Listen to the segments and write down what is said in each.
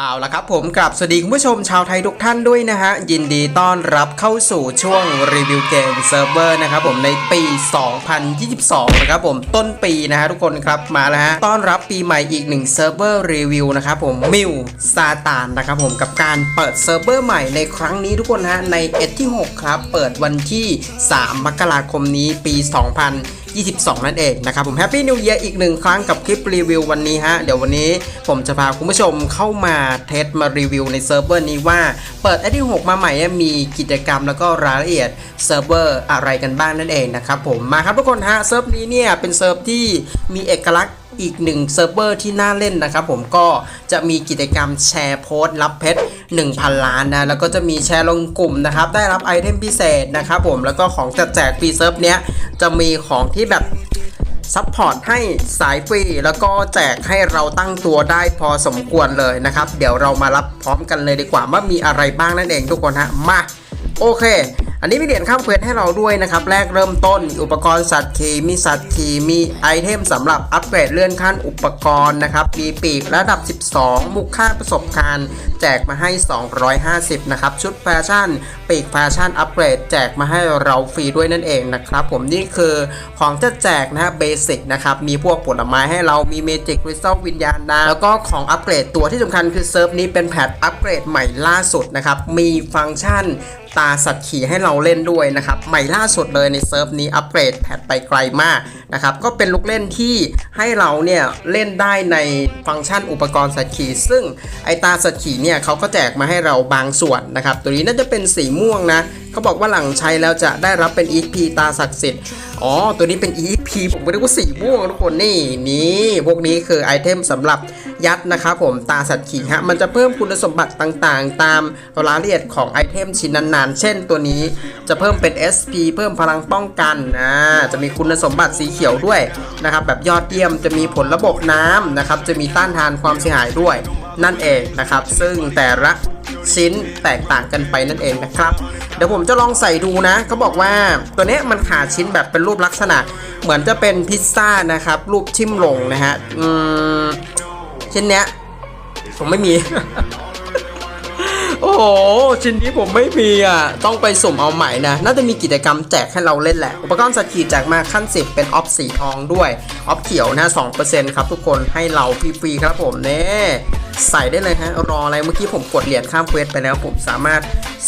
เอาละครับผมกลับสวัสดีคุณผู้ชมชาวไทยทุกท่านด้วยนะฮะ ยินดีต้อนรับเข้าสู่ช่วงรีวิวเกมเซิร์ฟเวอร์นะครับผมในปี 2022 นะครับผมต้นปีนะฮะทุกคนครับมาแล้วฮะต้อนรับปีใหม่อีกหนึ่งเซิร์ฟเวอร์รีวิวนะครับผมมิวซาตานนะครับผมกับการเปิดเซิร์ฟเวอร์ใหม่ในครั้งนี้ทุกคนฮะในเอที่ 6 ครับ เปิดวันที่ 3 มกราคมนี้ปี 2000 22 นั่นเองนะครับผมแฮปปี้นิวเย r อีกหนึ่งครั้งกับคลิปรีวิววันนี้ฮะเดี๋ยววันนี้ผมจะพาคุณผู้ชมเข้ามาเทสมารีวิวในเซิร์ฟเวอร์นี้ว่าเปิดไอที่6มาใหม่มีกิจกรรมแล้วก็รายละเอียดเซิร์ฟเวอร์อะไรกันบ้างนั่นเองนะครับผมมาครับทุกคนฮะเซิร์ฟนี้เนี่ยเป็นเซิร์ฟที่มีเอกลักษณ์ อีกหนึ่งเซิร์ฟเวอร์ที่น่าเล่นนะครับผมก็จะมีกิจกรรมแชร์โพสต์รับเพชร 1,000 ล้านนะแล้วก็จะมีแชร์ลงกลุ่มนะครับได้รับไอเทมพิเศษนะครับผมแล้วก็ของจะแจกฟรีเซิร์ฟเนี้ยจะมีของที่แบบซัพพอร์ตให้สายฟรีแล้วก็แจกให้เราตั้งตัวได้พอสมควรเลยนะครับ เดี๋ยวเรามารับพร้อมกันเลยดีกว่าว่ามีอะไรบ้างนั่นเองทุกคนฮะมาโอเค อันนี้มีเหรียญข้ามเควสให้เราด้วยนะครับ แรกเริ่มต้น อุปกรณ์สัตว์ขี่มีสัตว์ขี่มีไอเทมสำหรับอัปเกรดเลื่อนขั้นอุปกรณ์นะครับ มีปีกระดับ 12 มุกค่าประสบการณ์ แจกมาให้ 250 นะครับ ชุดแฟชั่น ปีกแฟชั่นอัปเกรด แจกมาให้เราฟรีด้วยนั่นเองนะครับ ผมนี่คือของจะแจกนะฮะเบสิกนะครับ มีพวกผลไม้ให้เรามีเมจิกคริสตัลวิญญาณดาแล้วก็ของอัปเกรดตัวที่สำคัญคือเซิร์ฟนี้เป็นแพทอัปเกรดใหม่ล่าสุดนะครับมีฟังก์ชันตาสัตว์ขี่ให้เราเล่นด้วยนะครับใหม่ล่าสุดเลยในเซิร์ฟนี้อัปเกรดแพทไปไกลมากนะครับก็เป็นลูกเล่นที่ให้เราเนี่ยเล่นได้ในฟังก์ชันอุปกรณ์สัตว์ขี่ซึ่งไอตาสัตว์ขี่เนี่ยเขาก็แจกมาให้เราบางส่วนนะครับตัวนี้น่าจะเป็นสีม่วงนะ เขาบอกว่าหลังใช้แล้วจะได้รับเป็น EP ตาศักดิ์สิทธิ์ อ๋อ ตัวนี้เป็น EP ผมก็นึกว่าสีม่วงทุกคนนี่นี่พวกนี้คือไอเทมสำหรับยัดนะครับผมตาสัตว์ขี่ฮะมันจะเพิ่มคุณสมบัติต่างๆ ตามรายละเอียดของไอเทมชิ้นนั้นๆ เช่นตัวนี้จะเพิ่มเป็น SP เพิ่มพลังป้องกันนะจะมีคุณสมบัติสีเขียวด้วยนะครับแบบยอดเยี่ยมจะมีผลระบบน้ำนะครับจะมีต้านทานความเสียหายด้วย นั่นเองนะครับ ซึ่งแต่ละชิ้นแตกต่างกันไปนั่นเองนะครับ เดี๋ยวผมจะลองใส่ดูนะเขาบอกว่าตัวนี้มันขาดชิ้นแบบเป็นรูปลักษณะ เหมือนจะเป็นพิซซ่านะครับ รูปทิ่มลงนะฮะอืมชิ้นเนี้ยผมไม่มี โอ้โหชิ้นนี้ผมไม่มีอะ ต้องไปสุ่มเอาใหม่นะ น่าจะมีกิจกรรมแจกให้เราเล่นแหละ อุปกรณ์สกีแจกมาขั้น 10 เป็นออฟสีทองด้วย ออฟเขียวนะ2%ครับทุกคนให้เราฟรีๆครับผมเน่ ใส่ได้เลยฮะ รออะไรเมื่อกี้ผมกดเหรียญข้ามเควสไปแล้ว ผมสามารถ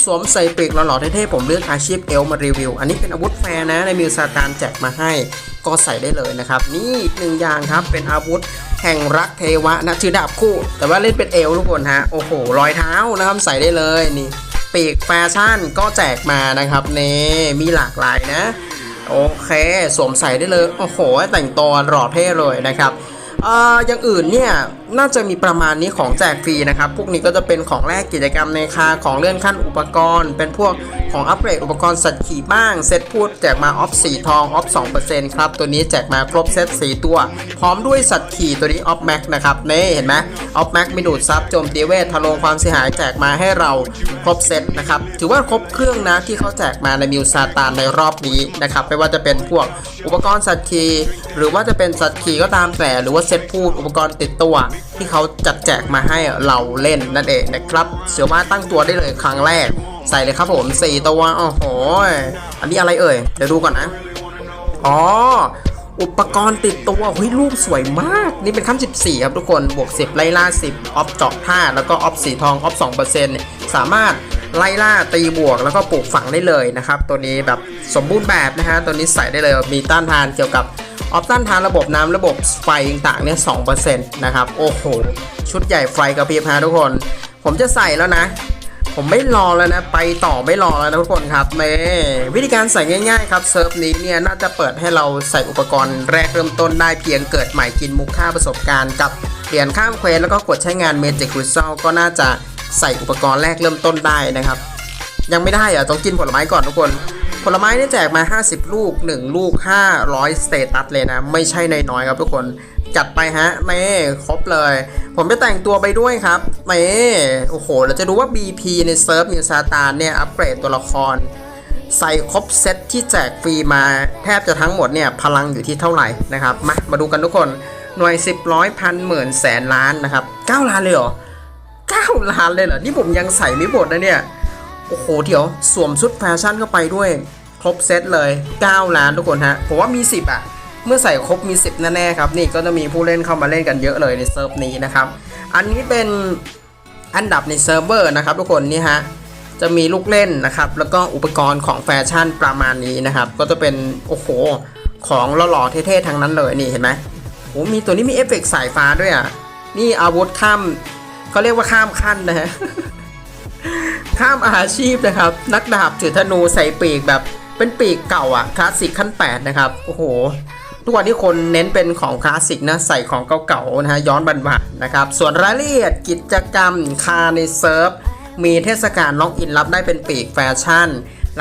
สวมใส่ปีกหล่อๆเท่ๆผมเลือกอาชีพเอลมารีวิว อันนี้เป็นอาวุธแฟร์นะ ในมิวซาตานแจกมาให้ ก็ใส่ได้เลยนะครับ นี่หนึ่งอย่างครับเป็นอาวุธแห่งรักเทวะนะชื่อดาบคู่ แต่ว่าเล่นเป็นเอลทุกคนฮะโอ้โหรอยเท้านะครับใส่ได้เลยนี่ปีกแฟชั่นก็แจกมานะครับเน่มีหลากหลายนะ โอเคสวมใส่ได้เลย โอ้โห แต่งตัวหล่อเท่เลยนะครับเอ่ออย่างอื่นเนี่ย น่าจะมีประมาณนี้ของแจกฟรีนะครับ พวกนี้ก็จะเป็นของแลกกิจกรรมในคาของเลื่อนขั้นอุปกรณ์ เป็นพวกของอัปเกรดอุปกรณ์สัตว์ขี่บ้าง เซตพูดแจกมาออฟสีทองออฟ2%ครับ ตัวนี้แจกมาครบเซต4ตัว พร้อมด้วยสัตว์ขี่ตัวนี้ออฟแม็กนะครับนี่เห็นไหมออฟแม็กมีดูดซับโจมตีเวททะลงความเสียหายแจกมาให้เราครบเซตนะครับถือว่าครบเครื่องนะที่เขาแจกมาในมิวซาตานในรอบนี้นะครับไม่ว่าจะเป็นพวกอุปกรณ์สัตว์ขี่หรือว่าจะเป็นสัตว์ขี่ก็ตามแต่หรือว่าเซตพูดอุปกรณ์ติดตัวที่เขาจัดแจกมาให้เราเล่นนั่นเองนะครับ เสือมาตั้งตัวได้เลยครั้งแรก ใส่เลยครับผม4ตัวโอ้โหอันนี้อะไรเอ่ยเดี๋ยวดูก่อนนะ อ๋อ อุปกรณ์ติดตัวเฮ้ยรูปสวยมาก นี่เป็นขั้น14 ครับทุกคนบวก 10 ไล่ล่า 10 ออฟเจาะท่าแล้วก็ออฟสีทองออฟ2%สามารถ ไล่ล่าตีบวกแล้วก็ปลูกฝังได้เลยนะครับ ตัวนี้แบบสมบูรณ์แบบนะฮะตัวนี้ใส่ได้เลยมีต้านทานเกี่ยวกับออฟต้านทานระบบน้ำระบบไฟต่างๆเนี่ย2%นะครับ โอ้โห ชุดใหญ่ไฟกระพริบฮะทุกคน ผมจะใส่แล้วนะ ผมไม่รอแล้วนะ ไปต่อไม่รอแล้วนะทุกคนครับเมวิธีการใส่ง่าย ๆ ครับเซิร์ฟนี้เนี่ยน่าจะเปิดให้เราใส่อุปกรณ์แรกเริ่มต้นได้เพียงเกิดใหม่กินมุกค่าประสบการณ์กับเหรียญข้ามเควสแล้วก็กดใช้งานเมจิกคริสตัลก็น่าจะ ใส่อุปกรณ์แรกเริ่มต้นได้นะครับ ยังไม่ได้อะต้องกินผลไม้ก่อนทุกคน ผลไม้เนี่แจกมา 50 ลูก 1 ลูก 500 สเตตัสเลยนะ ไม่ใช่น้อยๆครับทุกคนจัดไปฮะเม่ครบเลย ผมจะแต่งตัวไปด้วยครับเม่โอ้โห เราจะดูว่า BP ในเซิร์ฟมิวซาตานเนี่ย อัปเกรดตัวละคร ใส่ครบเซตที่แจกฟรีมาแทบจะทั้งหมดเนี่ย พลังอยู่ที่เท่าไหร่นะครับ มา มาดูกันทุกคน หน่วย 10 ร้อยพันหมื่นแสนล้านนะครับ 9 ล้านเลยเหรอ 9 ล้านเลยเหรอ นี่ผมยังใส่ไม่หมดนะเนี่ย โอ้โห เดี๋ยวสวมชุดแฟชั่นเข้าไปด้วย ครบเซตเลย 9 ล้านทุกคนฮะ ผมว่ามี 10 อะ เมื่อใส่ครบมี 10 แน่ๆครับ นี่ก็จะมีผู้เล่นเข้ามาเล่นกันเยอะเลยในเซิร์ฟนี้นะครับ อันนี้เป็นอันดับในเซิร์ฟเวอร์นะครับทุกคนนี่ฮะ จะมีลูกเล่นนะครับ แล้วก็อุปกรณ์ของแฟชั่นประมาณนี้นะครับ ก็จะเป็น โอ้โห ของหล่อๆเท่ๆทั้งนั้นเลย นี่เห็นไหมโอ้มีตัวนี้มีเอฟเฟกต์สายฟ้าด้วยอะ นี่อาวุธข้าม เขาเรียกว่าข้ามขั้นนะฮะข้ามอาชีพนะครับ นักดาบถือธนูใส่ปีกแบบเป็นปีกเก่าอะคลาสสิกขั้น 8 นะครับ โอ้โห ทุกวันนี้คนเน้นเป็นของคลาสสิกนะ ใส่ของเก่าๆนะฮะย้อนบันๆนะครับ ส่วนรายละเอียดกิจกรรมคาในเซิร์ฟ มีเทศกาลล็อกอินรับได้เป็นปีกแฟชั่น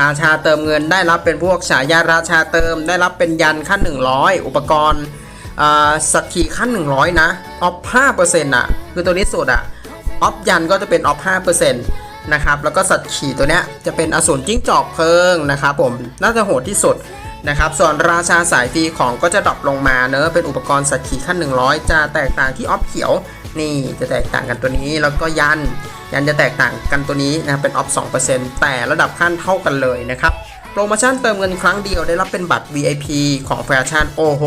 ราชาเติมเงินได้รับเป็นพวกฉายาราชาเติม ได้รับเป็นยันขั้น 100 อุปกรณ์สักขีขั้น 100 นะออฟ5%อะ คือตัวนี้สุดอะ ออฟยันก็จะเป็นออฟ5%นะครับแล้วก็สัตว์ขี่ตัวเนี้ยจะเป็นอสูรจิ้งจอกเพิงนะครับผมน่าจะโหดที่สุดนะครับส่วนราชาสายฟรีของก็จะดรอปลงมาเนอะเป็นอุปกรณ์สัตว์ขี่ขั้น 100 จะแตกต่างที่ออฟเขียวนี่จะแตกต่างกันตัวนี้แล้วก็ยันยันจะแตกต่างกันตัวนี้นะเป็นออฟ2%แต่ระดับขั้นเท่ากันเลยนะครับโปรโมชั่นเติมเงินครั้งเดียวได้รับเป็นบัตร VIP ของแฟชั่นโอ้โห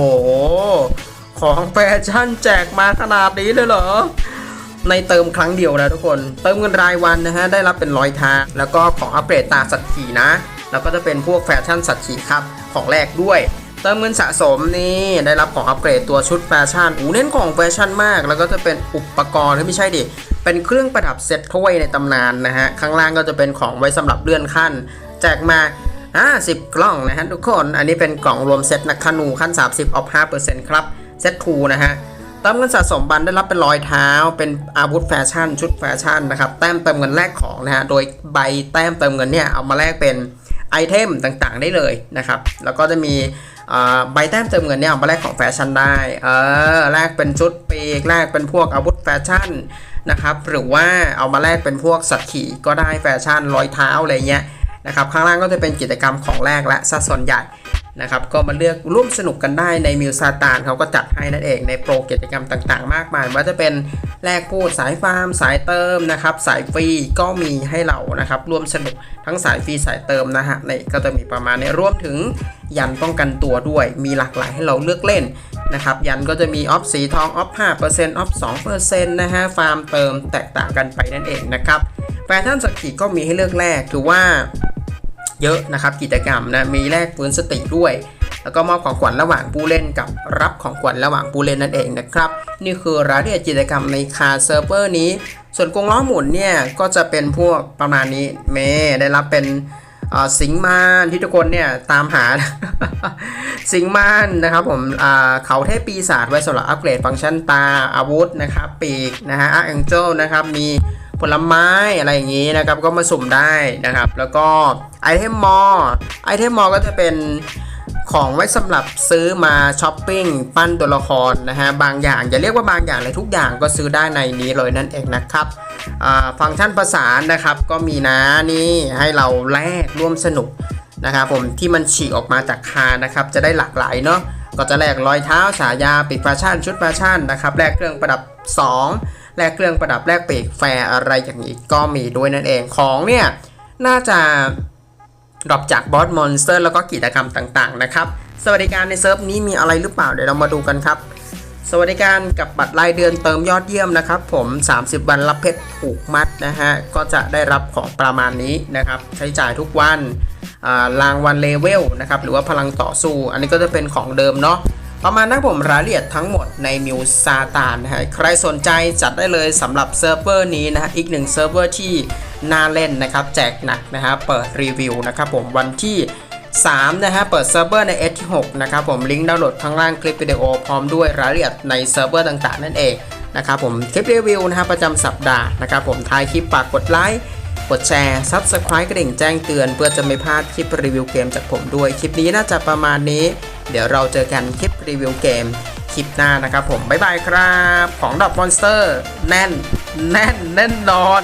ของแฟชั่นแจกมาขนาดนี้เลยเหรอ ในเติมครั้งเดียวนะทุกคน เติมเงินรายวันนะฮะได้รับเป็นร้อยทาง แล้วก็ของอัปเกรดตาสัตว์ขี่นะ แล้วก็จะเป็นพวกแฟชั่นสัตว์ขี่ครับของแรกด้วย เติมเงินสะสมนี่ได้รับของอัปเกรดตัวชุดแฟชั่นอูเน้นของแฟชั่นมาก แล้วก็จะเป็นอุปกรณ์ที่ไม่ใช่ดิเป็นเครื่องประดับเซ็ตถ้วยในตำนานนะฮะข้างล่างก็จะเป็นของไว้สำหรับเลื่อนขั้นแจกมา50กล่องนะฮะทุกคน อันนี้เป็นกล่องรวมเซ็ตนักธนูขั้น 30ออฟ5%ครับ เซ็ตทูนะฮะ เติมเงินสะสมบันได้รับเป็นรอยเท้า เป็นอาวุธแฟชั่น ชุดแฟชั่นนะครับ แต้มเติมเงินแลกของนะฮะ โดยใบแต้มเติมเงินเนี่ยเอามาแลกเป็นไอเทมต่างๆ ได้เลยนะครับ แล้วก็จะมีใบแต้มเติมเงินเนี่ยเอามาแลกของแฟชั่นได้ เออ แลกเป็นชุดปีก แลกเป็นพวกอาวุธแฟชั่นนะครับ หรือว่าเอามาแลกเป็นพวกสัตว์ขี่ก็ได้แฟชั่นรอยเท้าอะไรเงี้ยนะครับ ข้างล่างก็จะเป็นกิจกรรมของแรกและสัดส่วนใหญ่ นะครับก็มาเลือกร่วมสนุกกันได้ในมิวซาตานเขาก็จัดให้นั่นเองในโปรกิจกรรมต่างๆ มากมายว่าจะเป็นแลกพูดสายฟาร์ม สายเติมนะครับสายฟรีก็มีให้เรานะครับร่วมสนุกทั้งสายฟรีสายเติมนะฮะในก็จะมีประมาณในี้รวมถึงยันป้องกันตัวด้วย มีหลากหลายให้เราเลือกเล่นนะครับยันก็จะมีออฟสีทองออฟ5%ออฟ2%นะฮะฟาร์มเติมแตกต่างกันไปนั่นเองนะครับแฟชั่นสกีก็มีให้เลือกแลกถือว่า เยอะนะครับกิจกรรมนะมีแลกฟื้นสติด้วย แล้วก็มอบของขวัญระหว่างผู้เล่นกับรับของขวัญระหว่างผู้เล่นนั่นเองนะครับ นี่คือรายละเอียดกิจกรรมในคาเซิร์ฟเวอร์นี้ ส่วนกรงล้อหมุนเนี่ยก็จะเป็นพวกประมาณนี้เมได้รับเป็นสิงมานที่ทุกคนเนี่ยตามหา สิงมานนะครับผมเขาเทพปีศาจไว้สำหรับอัปเกรดฟังก์ชันตาอาวุธนะครับปีกนะฮะอาร์แองเจลนะครับมี ผลไม้อะไรอย่างนี้นะครับ ก็มาสุ่มได้นะครับ แล้วก็ไอเทมมอไอเทมมอก็จะเป็นของไว้สำหรับซื้อมาช้อปปิ้งปั้นตัวละครนะฮะบางอย่างอย่าเรียกว่าบางอย่างเลยทุกอย่างก็ซื้อได้ในนี้เลยนั่นเองนะครับฟังก์ชันประสานนะครับก็มีนะนี่ให้เราแลกร่วมสนุกนะครับผมที่มันฉีกออกมาจากคานะครับจะได้หลากหลายเนาะก็จะแลกรอยเท้าฉายาปิดแฟชั่นชุดแฟชั่นนะครับแลกเครื่องประดับ 2 แลกเครื่องประดับแลกเปีกแฟร์อะไรอย่างนี้ก็มีด้วยนั่นเองของเนี่ยน่าจะดรอปจากบอสมอนสเตอร์แล้วก็กิจกรรมต่างๆนะครับสวัสดิการในเซิร์ฟนี้มีอะไรหรือเปล่าเดี๋ยวเรามาดูกันครับ สวัสดิการกับบัตรรายเดือนเติมยอดเยี่ยมนะครับผม 30 วันรับเพชรผูกมัดนะฮะก็จะได้รับของประมาณนี้นะครับ ใช้จ่ายทุกวันรางวัลเลเวลนะครับหรือว่าพลังต่อสู้ อันนี้ก็จะเป็นของเดิมเนาะ ประมาณนั้นผมรายละเอียดทั้งหมดในมิวซาตานนะฮะใครสนใจจัดได้เลยสำหรับเซิร์ฟเวอร์นี้นะฮะอีกหนึ่งเซิร์ฟเวอร์ที่น่าเล่นนะครับ แจกหนักนะฮะเปิดรีวิวนะครับผมวันที่ 3 นะฮะเปิดเซิร์ฟเวอร์ใน S ที่6นะครับผมลิงก์ดาวน์โหลดข้างล่างคลิปวิดีโอพร้อมด้วยรายละเอียดในเซิร์ฟเวอร์ต่างๆ นั่นเองนะครับผมคลิปรีวิวนะฮะประจำสัปดาห์นะครับผมท้ายคลิปฝากกดไลค์กดแชร์ Subscribe กระดิ่งแจ้งเตือน เพื่อจะไม่พลาดคลิปรีวิวเกมจากผมด้วย คลิปนี้น่าจะประมาณนี้ เดี๋ยวเราเจอกันคลิปรีวิวเกมคลิปหน้านะครับผม บ๊ายบายครับ ของดอกมอนสเตอร์ แน่น แน่น แน่นนอน